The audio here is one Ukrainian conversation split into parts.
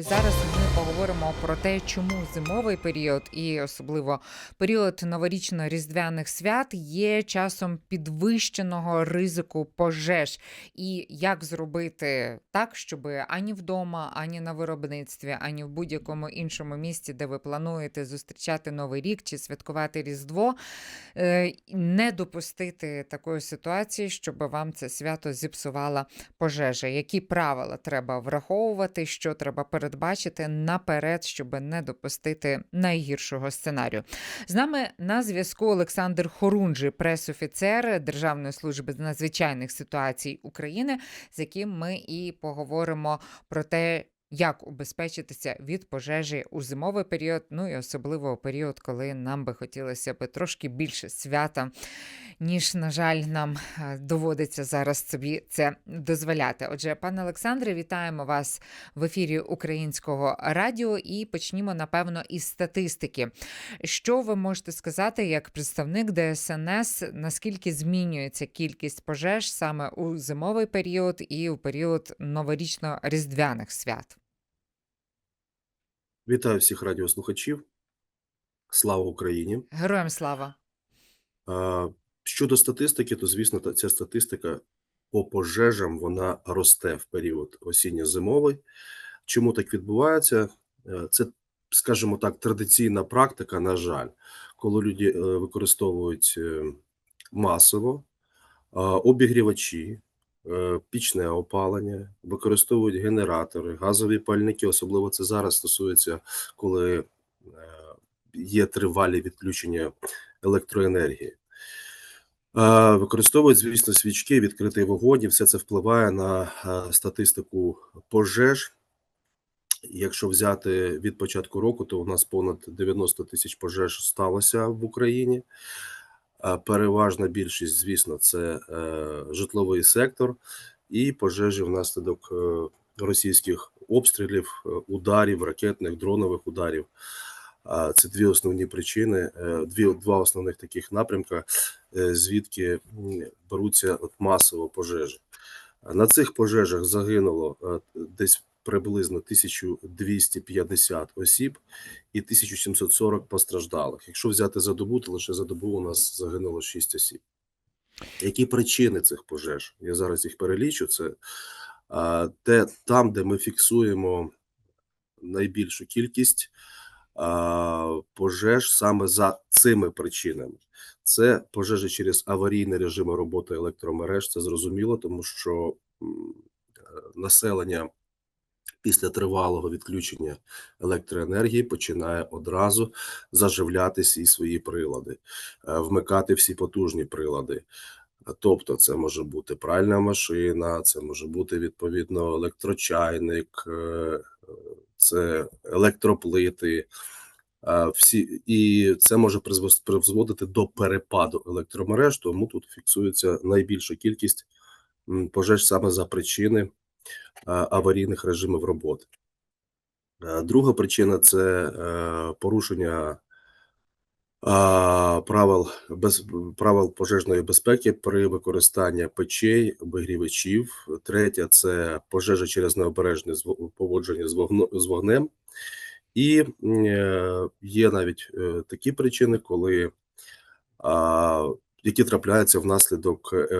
Зараз ми поговоримо про те, чому зимовий період і особливо період новорічно-різдвяних свят є часом підвищеного ризику пожеж, і як зробити так, щоб ані вдома, ані на виробництві, ані в будь-якому іншому місці, де ви плануєте зустрічати новий рік чи святкувати Різдво, е, не допустити такої ситуації, щоб вам це свято зіпсувала пожежа. Які правила треба враховувати, що треба передбачити наперед, щоб не допустити найгіршого сценарію. З нами на зв'язку Олександр Хорунжий, пресофіцер Державної служби з надзвичайних ситуацій України, з яким ми і поговоримо про те. Як убезпечитися від пожежі у зимовий період, ну і особливо у період, коли нам би хотілося би трошки більше свята, ніж, на жаль, нам е, доводиться зараз собі це дозволяти. Отже, пане Олександре, вітаємо вас в ефірі Українського радіо і почнімо, напевно, із статистики. Що ви можете сказати як представник ДСНС, наскільки змінюється кількість пожеж саме у зимовий період і у період новорічно-різдвяних свят? Вітаю всіх радіослухачів. Слава Україні! Героям слава! Щодо статистики, то звісно, ця статистика по пожежам вона росте в період осінньо-зимовий. Чому так відбувається? Е, Це, скажімо так, традиційна практика, на жаль, коли люди е, використовують е, масово обігрівачі, пічне опалення, використовують генератори, газові пальники. Особливо це зараз стосується, коли е, є тривалі відключення електроенергії. Е, Використовують, звісно, свічки, відкритий вогонь, і все це впливає на е, статистику пожеж. Якщо взяти від початку року, то у нас понад 90 тисяч пожеж сталося в Україні. Переважна більшість, звісно, це е, житловий сектор і пожежі внаслідок е, російських обстрілів, е, ударів, ракетних, дронових ударів. Це дві основні причини, дві два основних таких напрямка, звідки беруться масово пожежі. На цих пожежах загинуло десь приблизно 1250 осіб і 1740 постраждалих. Якщо взяти за добу, то лише за добу у нас загинуло 6 осіб. Які причини цих пожеж? Я зараз їх перелічу. Це а, те, там, де ми фіксуємо найбільшу кількість а, пожеж саме за цими причинами. Це пожежі через аварійні режими роботи електромереж. Це зрозуміло, тому що е, населення після тривалого відключення електроенергії починає одразу заживляти всі свої прилади, е, вмикати всі потужні прилади. Тобто, це може бути пральна машина, це може бути відповідно електрочайник, е, це електроплити. Всі і це може призводити до перепаду електромереж, тому тут фіксується найбільша кількість пожеж саме за причини аварійних режимів роботи. Е, Друга причина це е, порушення правил без правил пожежної безпеки при використанні печей, обігрівачів. Третя це пожежа через необережне поводження з вогнем. І е, є навіть такі причини, коли які трапляються внаслідок е,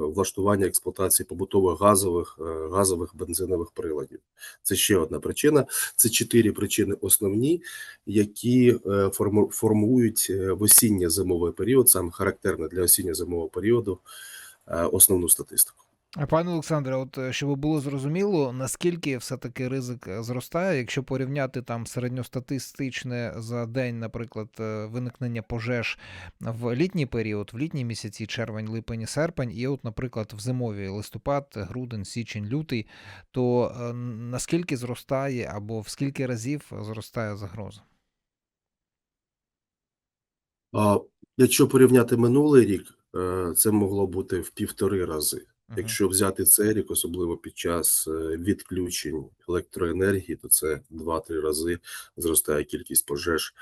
влаштування експлуатації побутових газових е, газових бензинових приладів. Це ще одна причина. Це чотири причини основні, які е, форму- формують е, в осінньо-зимовий період, саме характерне для осінньо-зимового періоду, е, основну статистику. Пане Олександре, от е, щоб було зрозуміло, наскільки все-таки ризик е, зростає, якщо порівняти там середньостатистичне за день, наприклад, е, виникнення пожеж в літній період, в літні місяці, червень, липень, серпень, і от, наприклад, в зимові листопад, грудень, січень, лютий, то наскільки зростає або в скільки разів зростає загроза? Якщо порівняти минулий рік, це могло бути в півтори рази. Якщо взяти цей рік, особливо під час е, відключень електроенергії, то це 2-3 рази зростає кількість пожеж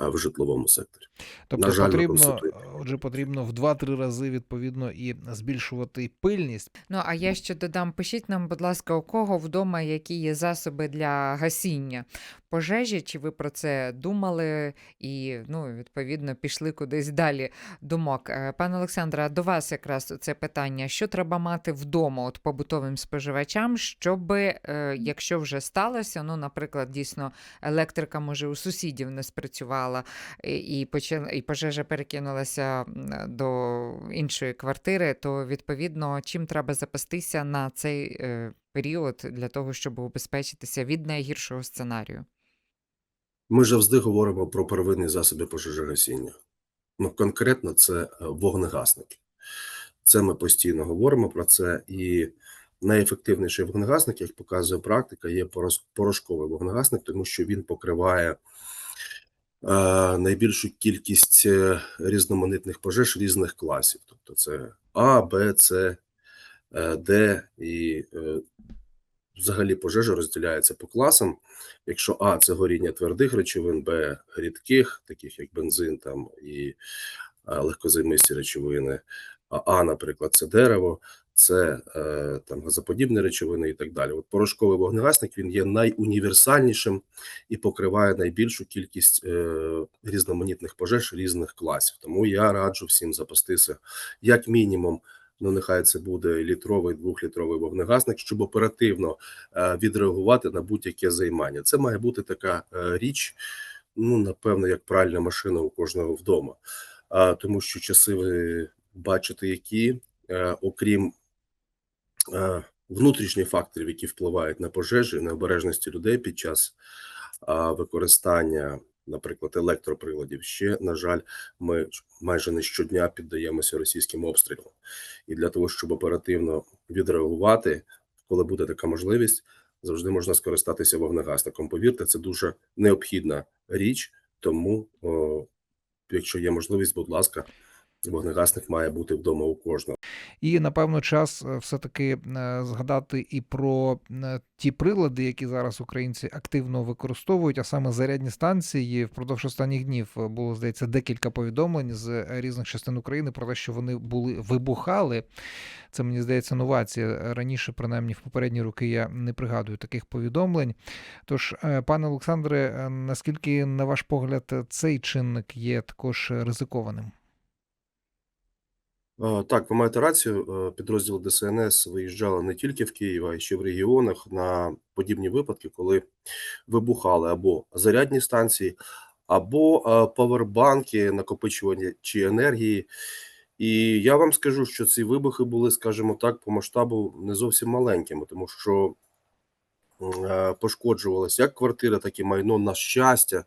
е, в житловому секторі. Тобто На жаль, потрібно, отже, потрібно в 2-3 рази відповідно і збільшувати пильність. Ну а я ще додам: пишіть нам, будь ласка, у кого вдома які є засоби для гасіння пожежі, чи ви про це думали і ну, відповідно пішли кудись далі думок. Е, Пане Олександре, до вас якраз це питання: що треба мати вдома от побутовим споживачам, щоб, е, якщо вже сталося, ну, наприклад, дійсно електрика може у сусідів не спрацювала, і, і, почала, і пожежа перекинулася до іншої квартири, то відповідно чим треба запастися на цей е, період для того, щоб убезпечитися від найгіршого сценарію? Ми завжди говоримо про первинні засоби пожежогасіння. Ну, конкретно це е, вогнегасники. Це ми постійно говоримо про це. І найефективніший вогнегасник, як показує практика, є порошковий вогнегасник, тому що він покриває е, найбільшу кількість е, різноманітних пожеж різних класів. Тобто це А, Б, С, Д і взагалі пожежа розділяється по класам. Якщо А це горіння твердих речовин, Б рідких, таких як бензин там і е, легкозаймисті речовини, а А, наприклад, це дерево, це е, там газоподібні речовини і так далі. От порошковий вогнегасник він є найуніверсальнішим і покриває найбільшу кількість е, різноманітних пожеж різних класів. Тому я раджу всім запастися як мінімум. Ну, нехай це буде літровий, двохлітровий вогнегасник, щоб оперативно е, відреагувати на будь-яке займання. Це має бути така е, річ, ну напевно, як пральна машина у кожного вдома. А тому що часи ви бачите, які е, окрім внутрішніх факторів, які впливають на пожежі, на обережності людей під час використання, наприклад, електроприладів, ще на жаль, ми майже не щодня піддаємося російським обстрілам. І для того, щоб оперативно відреагувати, коли буде така можливість, завжди можна скористатися вогнегасником. Повірте, це дуже необхідна річ. Тому, о, якщо є можливість, будь ласка, вогнегасник має бути вдома у кожного. І напевно час е, все-таки е, згадати і про е, ті прилади, які зараз українці активно використовують, а саме зарядні станції. Впродовж останніх днів було здається декілька повідомлень з різних частин України про те, що вони були вибухали. Це мені здається новація. Раніше, принаймні, в попередні роки я не пригадую таких повідомлень. Тож, пане Олександре, наскільки, на ваш погляд, цей чинник є також ризикованим? Так, ви маєте рацію. Е, Підрозділ ДСНС виїжджали не тільки в Київ, а й ще в регіонах на подібні випадки, коли вибухали або зарядні станції, або е, павербанки, накопичувачі енергії. І я вам скажу, що ці вибухи були, скажімо так, по масштабу не зовсім маленькими, тому що е, пошкоджувалася як квартира, так і майно. На щастя,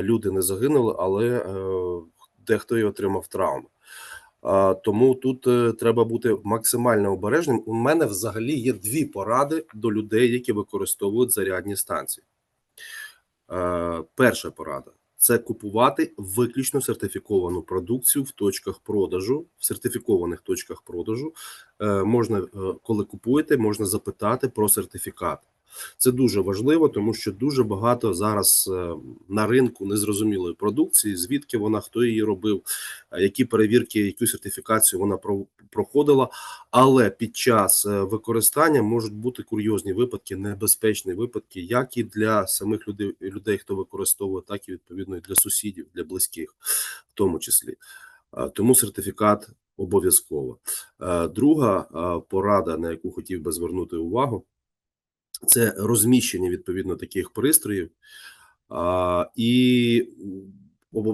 люди не загинули, але дехто і отримав травми. Тому тут е, треба бути максимально обережним. У мене взагалі є дві поради до людей, які використовують зарядні станції. Е, Перша порада це купувати виключно сертифіковану продукцію в точках продажу, в сертифікованих точках продажу. Е, Можна, коли купуєте, можна запитати про сертифікат. Це дуже важливо, тому що дуже багато зараз е, на ринку незрозумілої продукції, звідки вона, хто її робив, е, які перевірки, яку сертифікацію вона проходила. Але під час е, використання можуть бути курйозні випадки, небезпечні випадки, як і для самих людей, людей, хто використовує, так і відповідно і для сусідів, для близьких, в тому числі. Тому сертифікат обов'язково. Друга порада, на яку хотів би звернути увагу, це розміщення відповідно таких пристроїв, а, і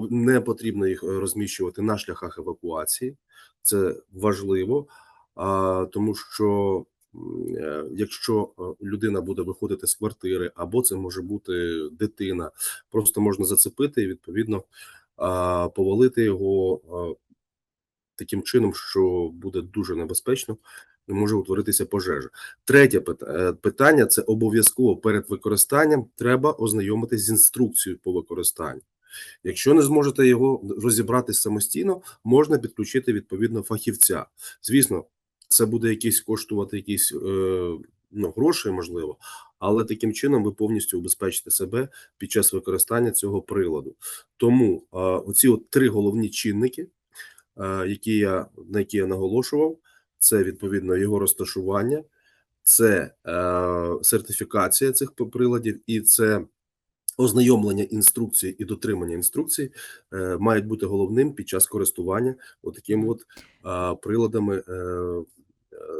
не потрібно їх розміщувати на шляхах евакуації. Це важливо, а, тому що е, якщо е, людина буде виходити з квартири, або це може бути дитина, просто можна зацепити і відповідно а, повалити його а, таким чином, що буде дуже небезпечно може утворитися пожежа. Третє е, питання це обов'язково перед використанням треба ознайомитись з інструкцією по використанню. Якщо не зможете його розібратись самостійно, можна підключити відповідно фахівця. Звісно, це буде якісь коштувати якісь е, ну, гроші, можливо, але таким чином ви повністю убезпечите себе під час використання цього приладу. Тому е, оці от три головні чинники, е, які я на які я наголошував, це відповідно його розташування, це е, сертифікація цих приладів і це ознайомлення інструкції і дотримання інструкцій е, мають бути головним під час користування отакими от е, приладами е, е,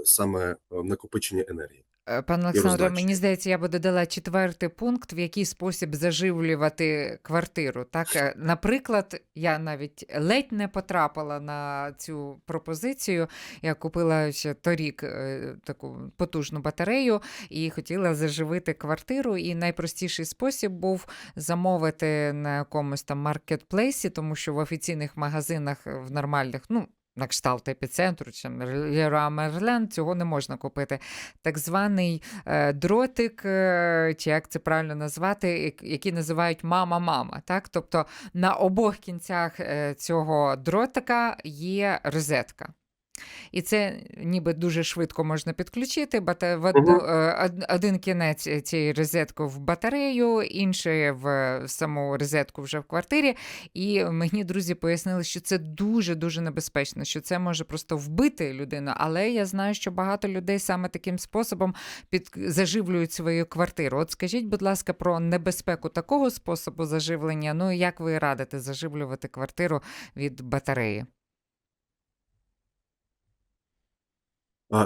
саме е, накопичення енергії. Е, Пане Олександре, мені здається, я би додала четвертий пункт, в який спосіб заживлювати квартиру. Так, е, наприклад, я навіть ледь не потрапила на цю пропозицію. Я купила ще торік е, таку потужну батарею і хотіла заживити квартиру. І найпростіший спосіб був замовити на якомусь там маркетплейсі, тому що в офіційних магазинах в нормальних, ну. На кшталт епіцентру чи Leroy Мерлен, цього не можна купити. Так званий е, дротик, е, чи як це правильно назвати, як- який називають мама-мама. Так? Тобто на обох кінцях е, цього дротика є розетка. І це ніби дуже швидко можна підключити. Бата... е, Один кінець цієї розетки в батарею, інший в саму розетку вже в квартирі. І мені друзі пояснили, що це дуже дуже небезпечно, що це може просто вбити людину. Але я знаю, що багато людей саме таким способом під... заживлюють свою квартиру. От скажіть, будь ласка, про небезпеку такого способу заживлення. Ну як ви радите заживлювати квартиру від батареї?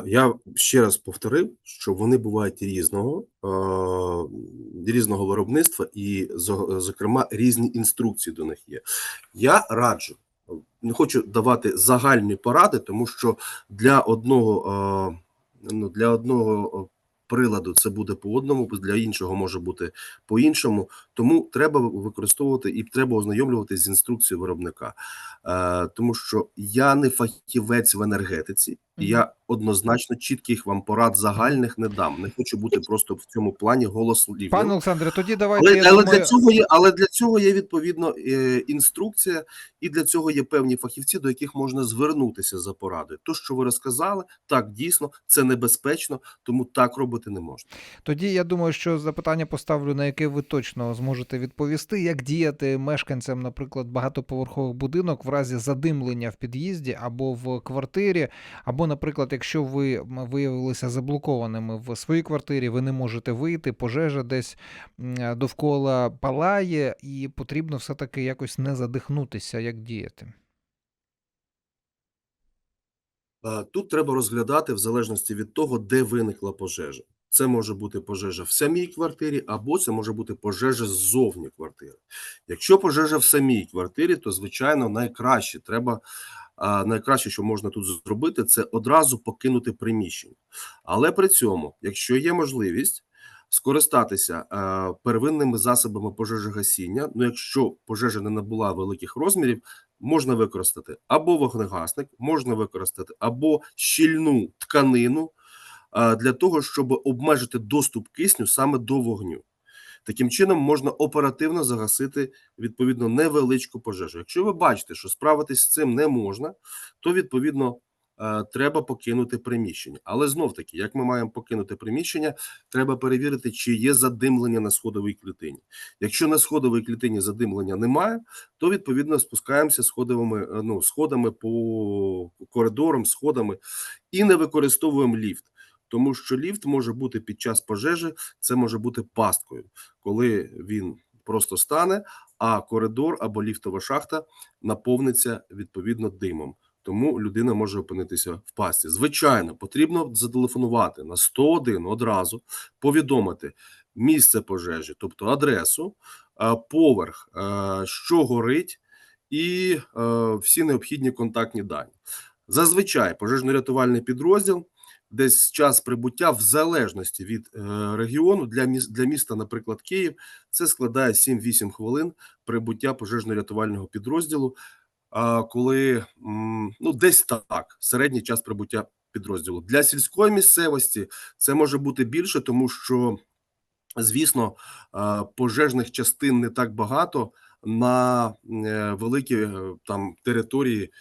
Я ще раз повторив, що вони бувають різного, різного виробництва, і зо- зокрема різні інструкції до них є. Я раджу, не хочу давати загальні поради, тому що для одного, ну, для одного приладу це буде по одному, для іншого може бути по іншому. Тому треба використовувати і треба ознайомлюватися з інструкцією виробника, е, тому що я не фахівець в енергетиці, і я однозначно чітких вам порад загальних не дам. Не хочу бути просто в цьому плані голослівним. Пане Олександре, тоді давайте Але, я але думаю, для цього є, але для цього є відповідно е, інструкція, і для цього є певні фахівці, до яких можна звернутися за порадою. То, що ви розказали, так дійсно це небезпечно, тому так робити не можна. Тоді я думаю, що запитання поставлю, на яке ви точно зможете відповісти. Як діяти мешканцям, наприклад, багатоповерхових будинок в разі задимлення в під'їзді або в квартирі, або, наприклад, якщо ви виявилися заблокованими в своїй квартирі, ви не можете вийти, пожежа десь довкола палає, і потрібно все-таки якось не задихнутися, як діяти. Е, Тут треба розглядати в залежності від того, де виникла пожежа. Це може бути пожежа в самій квартирі, або це може бути пожежа ззовні квартири. Якщо пожежа в самій квартирі, то звичайно найкраще треба. а, Найкраще, що можна тут зробити, це одразу покинути приміщення. Але при цьому, якщо є можливість скористатися первинними засобами пожежогасіння, ну якщо пожежа не набула великих розмірів, можна використати або вогнегасник, можна використати або щільну тканину для того, щоб обмежити доступ кисню саме до вогню. Таким чином можна оперативно загасити відповідно невеличку пожежу. Якщо ви бачите, що справитись з цим не можна, то відповідно треба покинути приміщення. Але знов таки, як ми маємо покинути приміщення, треба перевірити, чи є задимлення на сходовій клітині. Якщо на сходовій клітині задимлення немає, то відповідно спускаємося сходовими ну, сходами по коридорам, сходами і не використовуємо ліфт. Тому що ліфт може бути під час пожежі, це може бути пасткою, коли він просто стане, а коридор або ліфтова шахта наповниться відповідно димом. Тому людина може опинитися в пастці. Звичайно, потрібно зателефонувати на 101 одразу, повідомити місце пожежі, тобто адресу, е, поверх, е, що горить, і е, всі необхідні контактні дані. Зазвичай пожежно-рятувальний підрозділ десь час прибуття в залежності від е, регіону для міс- для міста, наприклад, Київ, це складає 7-8 хвилин прибуття пожежно-рятувального підрозділу. А коли ну десь так, середній час прибуття підрозділу для сільської місцевості це може бути більше, тому що звісно пожежних частин не так багато на е, великі е, там території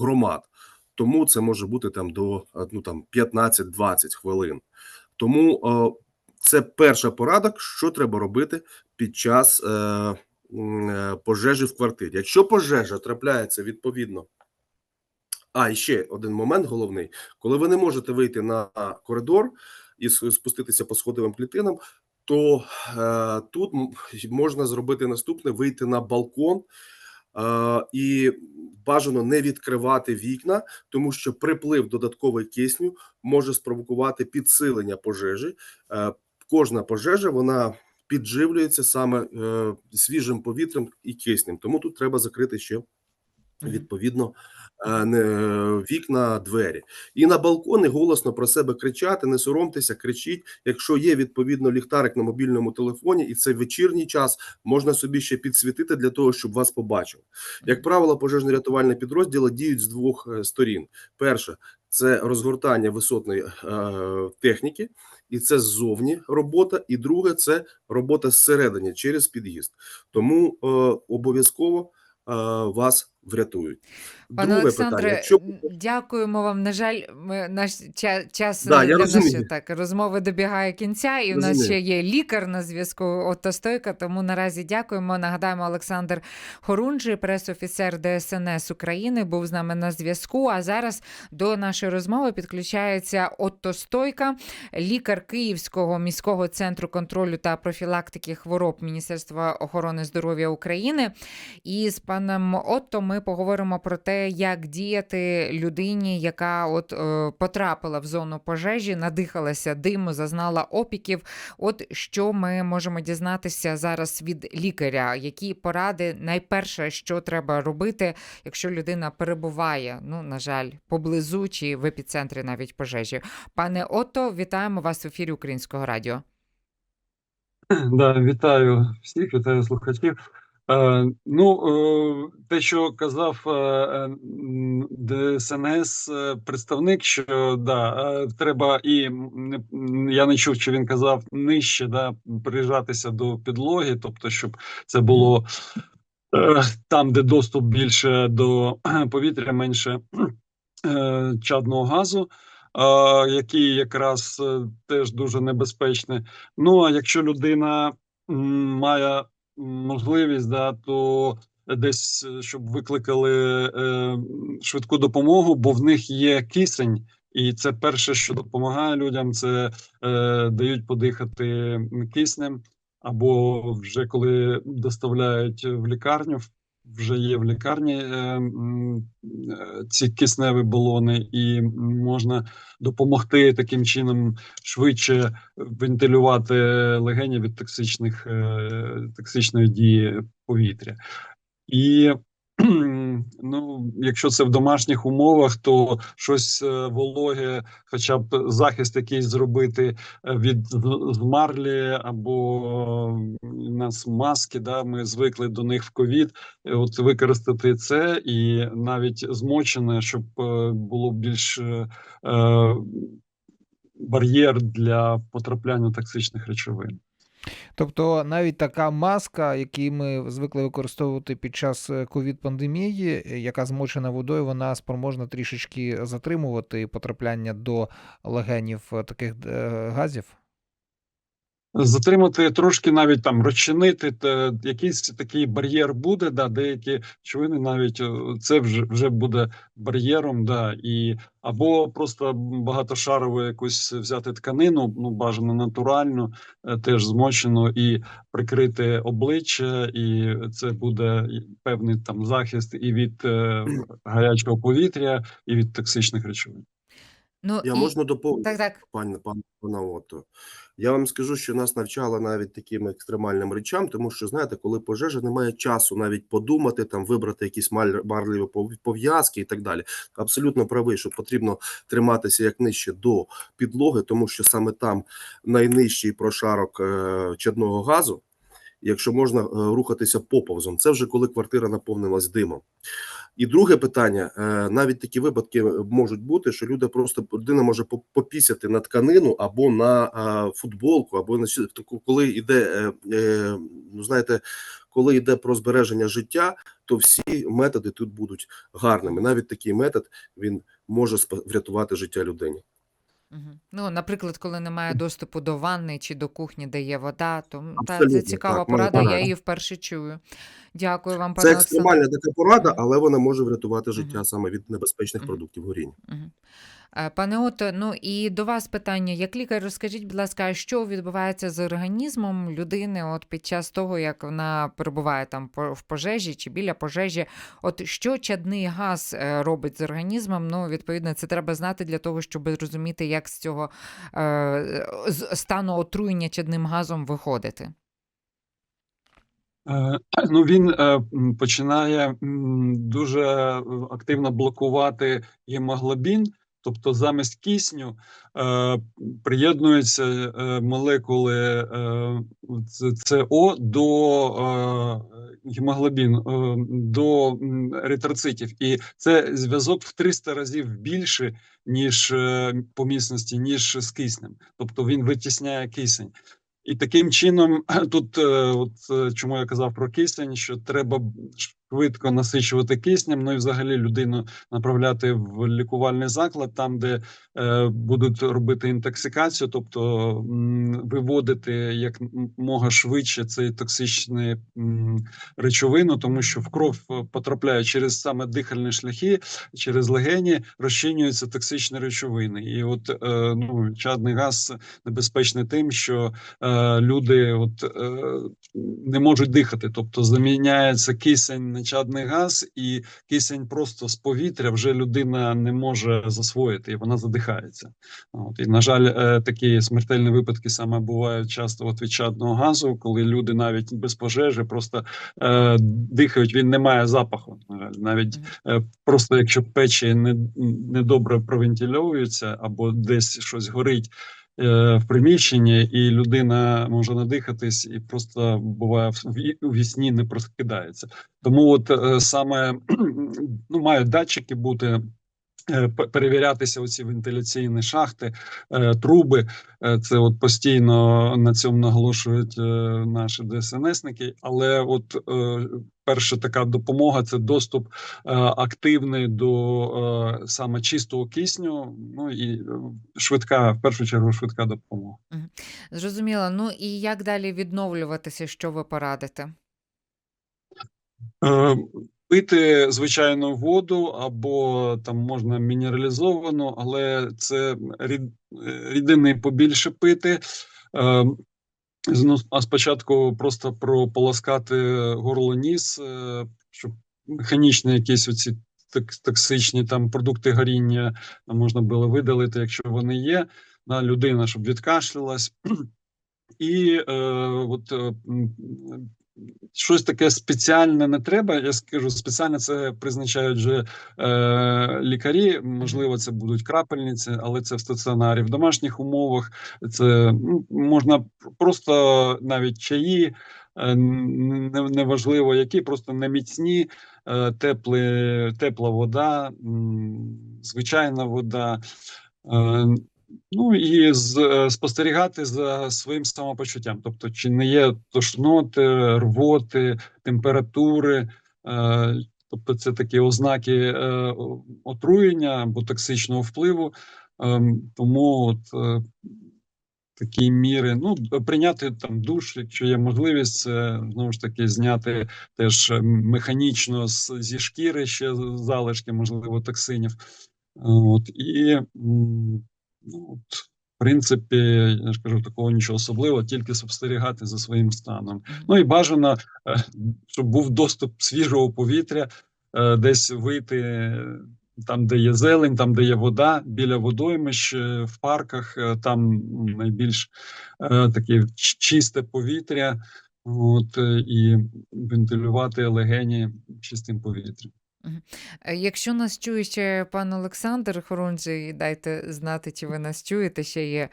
громад. Тому це може бути там до ну там 15-20 хвилин. Тому Це перша порада, що треба робити під час е, е, пожежі в квартирі. Якщо пожежа трапляється відповідно. А, і ще один момент головний: коли ви не можете вийти на коридор і спуститися по сходовим клітинам, то е, тут можна зробити наступне: вийти на балкон і бажано не відкривати вікна, тому що приплив додаткової кисню може спровокувати підсилення пожежі. Е, кожна пожежа вона підживлюється саме е, свіжим повітрям і киснем. Тому тут треба закрити ще відповідно вікна, двері. І на балкони голосно про себе кричати, не соромтеся, кричіть. Якщо є відповідно ліхтарик на мобільному телефоні, і це вечірній час, можна собі ще підсвітити для того, щоб вас побачив. Як правило, пожежно-рятувальні підрозділи діють з двох е, сторін: перше це розгортання висотної е, техніки, і це ззовні робота. І друге це робота зсередині через під'їзд. Тому е, обов'язково е, вас врятують. Пане Друге Олександре, питання: якщо дякуємо вам. На жаль, ми, наш ча- час Да, для нашої так, розмови добігає кінця, і у нас ще є лікар на зв'язку Отто Стойка. Тому наразі дякуємо. Нагадаємо, Олександр Хорунжий, пресофіцер ДСНС України, був з нами на зв'язку. А зараз до нашої розмови підключається Отто Стойка, лікар Київського міського центру контролю та профілактики хвороб Міністерства охорони здоров'я України. І з паном Отто ми поговоримо про те, як діяти людині, яка от е, потрапила в зону пожежі, надихалася диму, зазнала опіків. От що ми можемо дізнатися зараз від лікаря, які поради найперше, що треба робити, якщо людина перебуває, ну на жаль, поблизу чи в епіцентрі навіть пожежі. Пане Отто, вітаємо вас в ефірі Українського радіо. Да, вітаю всіх, вітаю слухачів. Е, ну, е, те, що казав е, ДСНС представник, що да, треба і я не чув, що він казав нижче, да, прижатися до підлоги, тобто, щоб це було там, де доступ більше до повітря, менше чадного газу, який якраз теж дуже небезпечний. Ну а якщо людина має можливість, да, то десь е, щоб викликали е, швидку допомогу, бо в них є кисень. І це перше, що допомагає людям, це е, дають подихати киснем, або вже коли доставляють в лікарню, вже є в лікарні е, е, ці кисневі балони, і можна допомогти таким чином швидше вентилювати легені від токсичних е, токсичної дії повітря. І ну, якщо це в домашніх умовах, то щось е, вологе, хоча б захист якийсь зробити е, від змарлі, або у нас маски, да, ми звикли до них в ковід. Е, От використати це і навіть змочене, щоб було більш бар'єр для потрапляння токсичних речовин. Тобто навіть така маска, яку ми звикли використовувати під час е, ковід-пандемії, е, яка змочена водою, вона спроможна трішечки затримувати потрапляння до легенів е, таких газів. Затримати трошки навіть там розчинити те, якийсь такий бар'єр буде. Да, деякі речовини навіть е, це вже вже буде бар'єром, да, і або просто багатошарову якусь взяти тканину, ну бажано натуральну, е, теж змочену, і прикрити обличчя, і це буде певний там захист і від е, гарячого повітря, і від токсичних речовин. Ну Я і... можна доповнити, так, так. пане пане пане Я вам скажу, що нас навчали навіть таким екстремальним речам, тому що знаєте, коли пожежа, немає часу навіть подумати, там вибрати якісь маль- пов'язки і так далі. Абсолютно правий, що потрібно триматися як нижче до підлоги, тому що саме там найнижчий прошарок е, чадного газу. Якщо можна е, рухатися поповзом, це вже коли квартира наповнилась димом. І друге питання: е, навіть такі випадки можуть бути, що люди просто людина може попісяти на тканину або на е, футболку, або на. Коли йде, е, е, ну знаєте, коли йде про збереження життя, то всі методи тут будуть гарними. Навіть такий метод він може врятувати життя людині. Ну, наприклад, коли немає доступу до ванни чи до кухні, де є вода, то та, це Абсолютно, цікава так, моя порада, я ага. її вперше чую. Дякую вам, пане Це екстремальна така порада, але вона може врятувати життя саме від небезпечних продуктів горіння. Мгм. Е, Пане Ото, ну і до вас питання. Як лікар, розкажіть, будь ласка, що відбувається з організмом людини от під час того, як вона перебуває там в пожежі чи біля пожежі? От що чадний газ е, робить з організмом? Ну, відповідно, це треба знати для того, щоб розуміти, як з цього е, з стану отруєння чадним газом виходити. Ну, він починає дуже активно блокувати гемоглобін, тобто замість кисню е, приєднуються е, молекули е, СО до е, гемоглобін, е, до еритроцитів. І це зв'язок в 300 разів більше, ніж е, по міцності, ніж з киснем. Тобто він витісняє кисень. І таким чином, тут, е, от е, чому я казав про кисень, що треба швидко насичувати киснем, ну і взагалі людину направляти в лікувальний заклад, там, де е, будуть робити інтоксикацію, тобто м, виводити як мога швидше цей токсичний м, речовину, тому що в кров е, потрапляє через саме дихальні шляхи, через легені розчинюються токсичні речовини. І от е, ну, чадний газ небезпечний тим, що е, люди от, е, не можуть дихати, тобто заміняється кисень на чадний газ, і кисень просто з повітря вже людина не може засвоїти, і вона задихається. От, і, на жаль, е, такі смертельні випадки саме бувають часто от від чадного газу, коли люди навіть без пожежі просто е, дихають, він не має запаху. На жаль, навіть Е, Просто якщо печі не, не добре провентильовуються або десь щось горить в приміщенні, і людина може надихатись, і просто буває у вісні не прокидається. Тому от е, саме ну, мають датчики бути. Е, Перевірятися оці вентиляційні шахти, е, труби. Е, Це от постійно на цьому наголошують наші ДСНСники. Але от перша така допомога це доступ активний до саме чистого кисню. Ну і швидка, в першу чергу, швидка допомога. Зрозуміло. Ну і як далі відновлюватися, що ви порадите? Пити звичайну воду або там можна мінералізовану, але це рід, рідини побільше пити. Е, Ну, а спочатку просто прополоскати горло ніс, е, щоб механічні якісь оці ток- токсичні там продукти горіння можна було видалити, якщо вони є. На людина, щоб відкашлялась. І е, от е, щось таке спеціальне не треба. Я скажу, спеціально це призначають вже е, лікарі. Можливо, це будуть крапельниці, але це в стаціонарі. В домашніх умовах це ну, можна просто навіть чаї. е, не- Неважливо, які, просто не міцні, е, теплі, тепла вода, звичайна вода. Е, Ну і з, е, спостерігати за своїм самопочуттям, тобто, чи не є тошноти, рвоти, температури, е, тобто це такі ознаки е, отруєння або токсичного впливу. Ем, тому от, е, такі міри, ну прийняти там душ, якщо є можливість, це знову ж таки зняти теж е, механічно з, зі шкіри ще залишки, можливо, токсинів. От і ну, от, в принципі, я ж кажу, такого нічого особливого, тільки спостерігати за своїм станом. Ну і бажано, е, щоб був доступ свіжого повітря, е, десь вийти е, там, де є зелень, там, де є вода, біля водоймищ, в парках, там найбільш е, таке чисте повітря. От і вентилювати легені чистим повітрям. Е, Якщо нас чує ще пан Олександр Хорунжий, дайте знати, чи ви нас чуєте. Ще є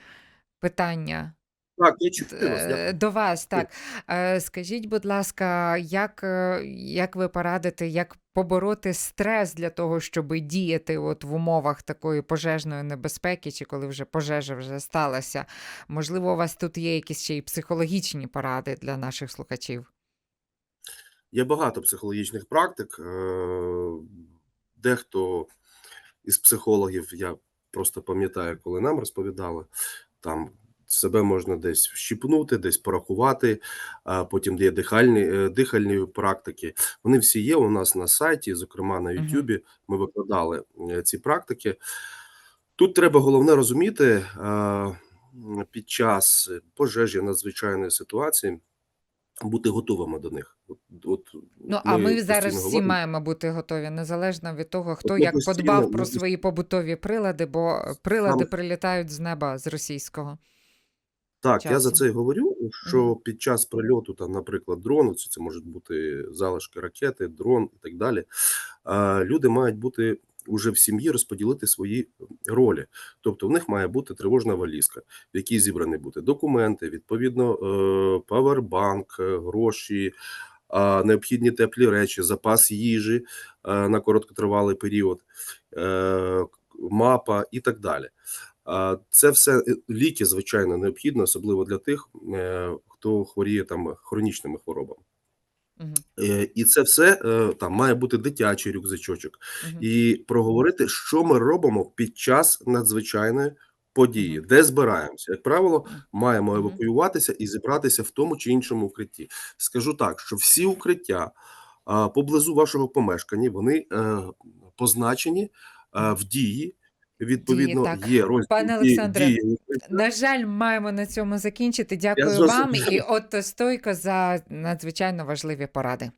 питання Так, я чую вас. До вас, так. Е, Скажіть, будь ласка, як, е, як ви порадите, як побороти стрес для того, щоб діяти от в умовах такої пожежної небезпеки, чи коли вже пожежа вже сталася? Можливо, у вас тут є якісь ще й психологічні поради для наших слухачів? Є багато психологічних практик. Е, Дехто із психологів, я просто пам'ятаю, коли нам розповідали, там себе можна десь вщипнути, десь порахувати, а потім є дихальні, е, дихальні практики. Вони всі є у нас на сайті, зокрема на Ютубі. Ми викладали е, ці практики. Тут треба головне розуміти під час пожежі надзвичайної ситуації бути готовими до них. От, от Ну, а ми зараз всі говоримо. маємо бути готові, незалежно від того, хто ми як постійно- подбав про свої побутові прилади, бо прилади Саме- прилітають з неба з російського. Так, я за це й говорю, що під час прильоту, там, наприклад, дрону, це, це можуть бути залишки ракети, дрон і так далі. Люди мають бути уже в сім'ї розподілити свої ролі. Тобто в них має бути тривожна валізка, в якій зібрані бути документи, відповідно, е, павербанк, гроші, необхідні теплі речі, запас їжі е, на короткотривалий період, е, мапа і так далі. А, Це все е, ліки, звичайно, необхідно, особливо для тих, хто хворіє там хронічними хворобами. Е, І це все там має бути дитячий рюкзачочок, Мгм. і проговорити, що ми робимо під час надзвичайної події, де збираємося. Як правило, маємо евакуюватися і зібратися в тому чи іншому укритті. Скажу так, що всі укриття поблизу вашого помешкання вони е, позначені е, в дії. Відповідно, так. є розділ Пане Олександре, дії. На жаль, маємо на цьому закінчити. Дякую зрозумів. вам і Отто Стойко за надзвичайно важливі поради.